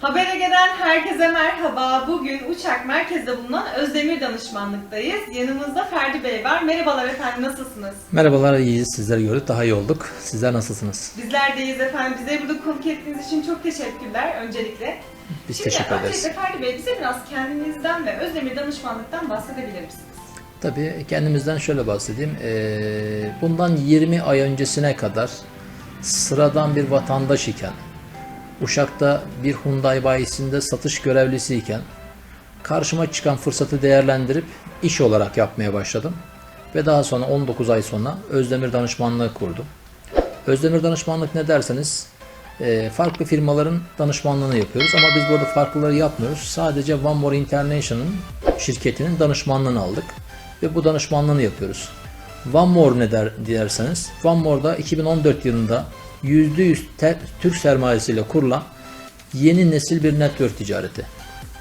Haber Ege'den herkese merhaba. Bugün Uçak Merkez'de bulunan Özdemir Danışmanlık'tayız. Yanımızda Ferdi Bey var. Merhabalar efendim, nasılsınız? Merhabalar, iyiyiz. Sizleri gördük, daha iyi olduk. Sizler nasılsınız? Bizler deyiz efendim. Bize burada konuk ettiğiniz için çok teşekkürler öncelikle. Biz Şimdi teşekkür ederiz. öncelikle Ferdi Bey bize biraz kendinizden ve Özdemir Danışmanlık'tan bahsedebilir misiniz? Tabii kendimizden şöyle bahsedeyim. Ee, bundan 20 ay öncesine kadar sıradan bir vatandaş iken, Uşak'ta bir Hyundai bayisinde satış görevlisi iken, karşıma çıkan fırsatı değerlendirip iş olarak yapmaya başladım. Ve daha sonra 19 ay sonra Özdemir Danışmanlığı kurdum. Özdemir Danışmanlık ne derseniz e, farklı firmaların danışmanlığını yapıyoruz ama biz burada farklıları yapmıyoruz. Sadece One More International'ın şirketinin danışmanlığını aldık ve bu danışmanlığını yapıyoruz. One More ne der derseniz One More'da 2014 yılında %100 te- Türk sermayesiyle kurulan yeni nesil bir network ticareti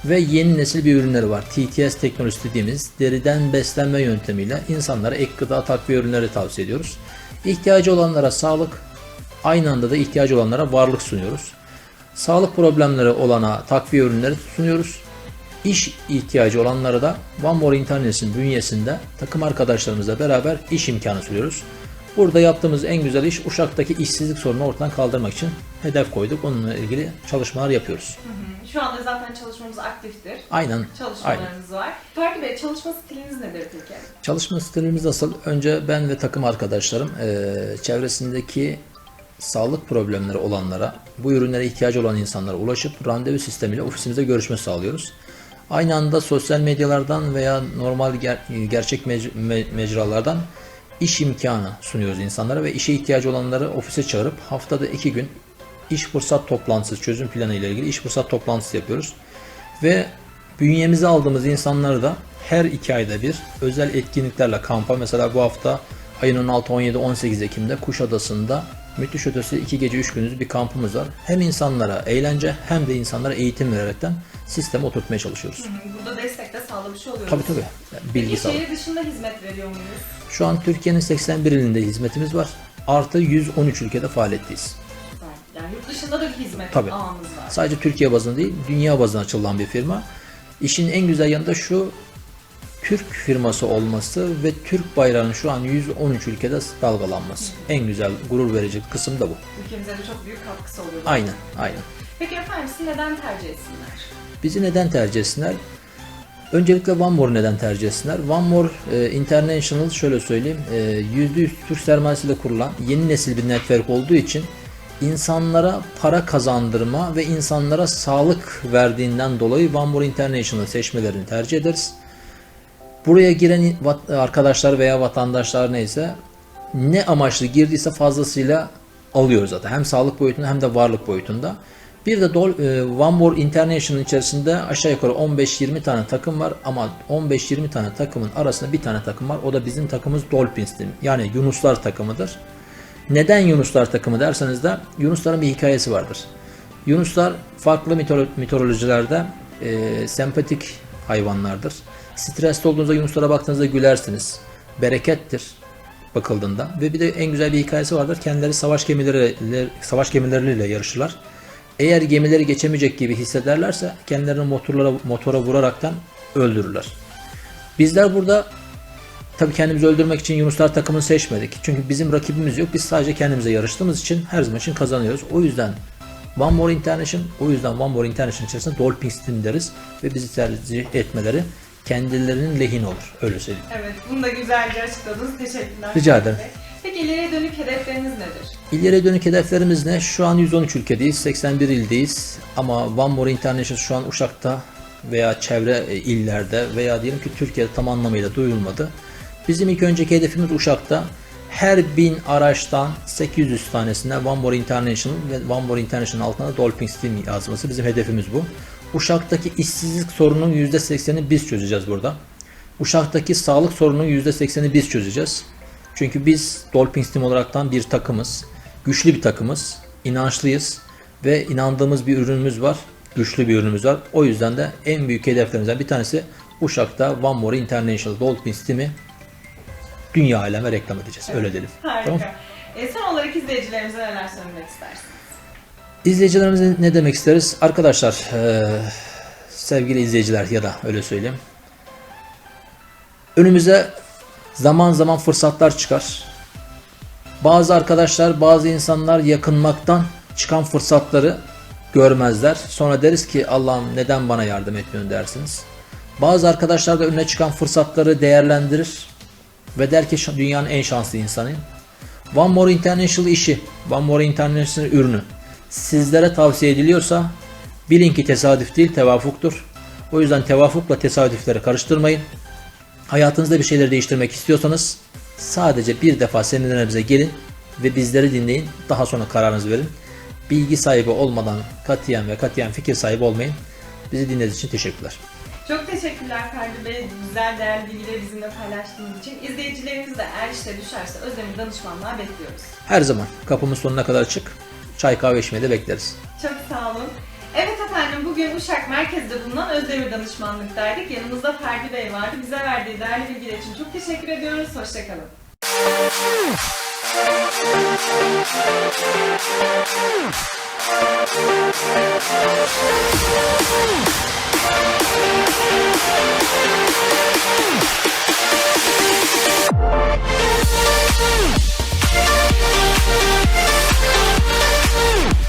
ve yeni nesil bir ürünleri var. TTS teknolojisi dediğimiz deriden beslenme yöntemiyle insanlara ek gıda takviye ürünleri tavsiye ediyoruz. İhtiyacı olanlara sağlık, aynı anda da ihtiyacı olanlara varlık sunuyoruz. Sağlık problemleri olana takviye ürünleri sunuyoruz. İş ihtiyacı olanlara da One More International'in bünyesinde takım arkadaşlarımızla beraber iş imkanı sunuyoruz. Burada yaptığımız en güzel iş Uşak'taki işsizlik sorununu ortadan kaldırmak için hedef koyduk. Onunla ilgili çalışmalar yapıyoruz. Şu anda zaten çalışmamız aktiftir. Aynen. Aynen. Çalışmalarımız var. Ferdi Bey çalışma stiliniz nedir peki? Çalışma stilimiz nasıl? Önce ben ve takım arkadaşlarım eee, çevresindeki sağlık problemleri olanlara, bu ürünlere ihtiyacı olan insanlara ulaşıp randevu sistemiyle ofisimizde görüşme sağlıyoruz. Aynı anda sosyal medyalardan veya normal ger- gerçek mec- me- mecralardan iş imkanı sunuyoruz insanlara ve işe ihtiyacı olanları ofise çağırıp haftada iki gün iş fırsat toplantısı, çözüm planı ile ilgili iş fırsat toplantısı yapıyoruz. Ve bünyemize aldığımız insanları da her iki ayda bir özel etkinliklerle kampa mesela bu hafta ayın 16, 17, 18 Ekim'de Kuşadası'nda Müthiş Ötesi 2 gece 3 gündüz bir kampımız var. Hem insanlara eğlence hem de insanlara eğitim vererekten sisteme oturtmaya çalışıyoruz. Burada sağlamış oluyoruz. Tabii tabii. Yani Bilgi Peki şehir dışında hizmet veriyor muyuz? Şu an Türkiye'nin 81 ilinde hizmetimiz var. Artı 113 ülkede faaliyetteyiz. Güzel. Yani yurt dışında da bir hizmet Tabii. ağımız var. Sadece Türkiye bazında değil, dünya bazında açılan bir firma. İşin en güzel yanı da şu, Türk firması olması ve Türk bayrağının şu an 113 ülkede dalgalanması. En güzel, gurur verici kısım da bu. Ülkemize de çok büyük katkısı oluyor. Aynen, aynen. Peki efendim sizi neden tercih etsinler? Bizi neden tercih etsinler? Öncelikle One More neden tercih etsinler? One More e, International şöyle söyleyeyim, e, %100 Türk sermayesiyle kurulan yeni nesil bir network olduğu için insanlara para kazandırma ve insanlara sağlık verdiğinden dolayı One More International seçmelerini tercih ederiz. Buraya giren arkadaşlar veya vatandaşlar neyse ne amaçlı girdiyse fazlasıyla alıyor zaten. Hem sağlık boyutunda hem de varlık boyutunda. Bir de Dol- e, One More International içerisinde aşağı yukarı 15-20 tane takım var ama 15-20 tane takımın arasında bir tane takım var. O da bizim takımımız Dolphins. Yani Yunuslar takımıdır. Neden Yunuslar takımı derseniz de Yunusların bir hikayesi vardır. Yunuslar farklı mitolo- mitolojilerde e, sempatik hayvanlardır. Stresli olduğunuzda Yunuslara baktığınızda gülersiniz. Berekettir bakıldığında ve bir de en güzel bir hikayesi vardır. Kendileri savaş gemileri savaş gemileriyle yarışırlar. Eğer gemileri geçemeyecek gibi hissederlerse kendilerini motorlara motora vuraraktan öldürürler. Bizler burada Tabii kendimizi öldürmek için Yunuslar takımını seçmedik. Çünkü bizim rakibimiz yok. Biz sadece kendimize yarıştığımız için her zaman için kazanıyoruz. O yüzden One More International, o yüzden One More International içerisinde Dolphins Team deriz ve bizi tercih etmeleri kendilerinin lehine olur. Öyle söyleyeyim. Evet, bunu da güzelce açıkladınız. Teşekkürler. Rica ederim. Peki ileriye dönük hedefleriniz nedir? İleriye dönük hedeflerimiz ne? Şu an 113 ülkedeyiz, 81 ildeyiz. Ama One More International şu an Uşak'ta veya çevre e, illerde veya diyelim ki Türkiye'de tam anlamıyla duyulmadı. Bizim ilk önceki hedefimiz Uşak'ta. Her bin araçtan 800 tanesine One More International ve One More International altına da Dolphins Team yazması bizim hedefimiz bu. Uşak'taki işsizlik sorununun %80'ini biz çözeceğiz burada. Uşak'taki sağlık sorununun %80'ini biz çözeceğiz. Çünkü biz Dolphins Team olaraktan bir takımız. Güçlü bir takımız. inançlıyız ve inandığımız bir ürünümüz var. Güçlü bir ürünümüz var. O yüzden de en büyük hedeflerimizden bir tanesi Uşak'ta One More International Dolphins Team'i dünya aleme reklam edeceğiz. Öyle diyelim. Harika. Tamam. E, son olarak izleyicilerimize neler söylemek istersiniz? İzleyicilerimize ne demek isteriz? Arkadaşlar, eee, sevgili izleyiciler ya da öyle söyleyeyim. Önümüze zaman zaman fırsatlar çıkar. Bazı arkadaşlar, bazı insanlar yakınmaktan çıkan fırsatları görmezler. Sonra deriz ki Allah'ım neden bana yardım etmiyorsun dersiniz. Bazı arkadaşlar da önüne çıkan fırsatları değerlendirir ve der ki "Şu dünyanın en şanslı insanıyım. One More International işi, One More International ürünü sizlere tavsiye ediliyorsa bilin ki tesadüf değil tevafuktur. O yüzden tevafukla tesadüfleri karıştırmayın. Hayatınızda bir şeyleri değiştirmek istiyorsanız sadece bir defa seminerimize gelin ve bizleri dinleyin. Daha sonra kararınızı verin. Bilgi sahibi olmadan katiyen ve katiyen fikir sahibi olmayın. Bizi dinlediğiniz için teşekkürler. Çok teşekkürler Ferdi Bey. Güzel değerli bilgileri bizimle paylaştığınız için. İzleyicilerimiz de eğer işte düşerse Özdemir danışmanlığa bekliyoruz. Her zaman kapımız sonuna kadar açık. Çay kahve içmeye de bekleriz. Çok sağ olun. Evet efendim bugün Uşak merkezde bulunan Özdemir Danışmanlık'taydık. Yanımızda Ferdi Bey vardı. Bize verdiği değerli bilgiler için çok teşekkür ediyoruz. Hoşçakalın. Thank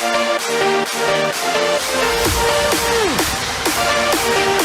Thank you.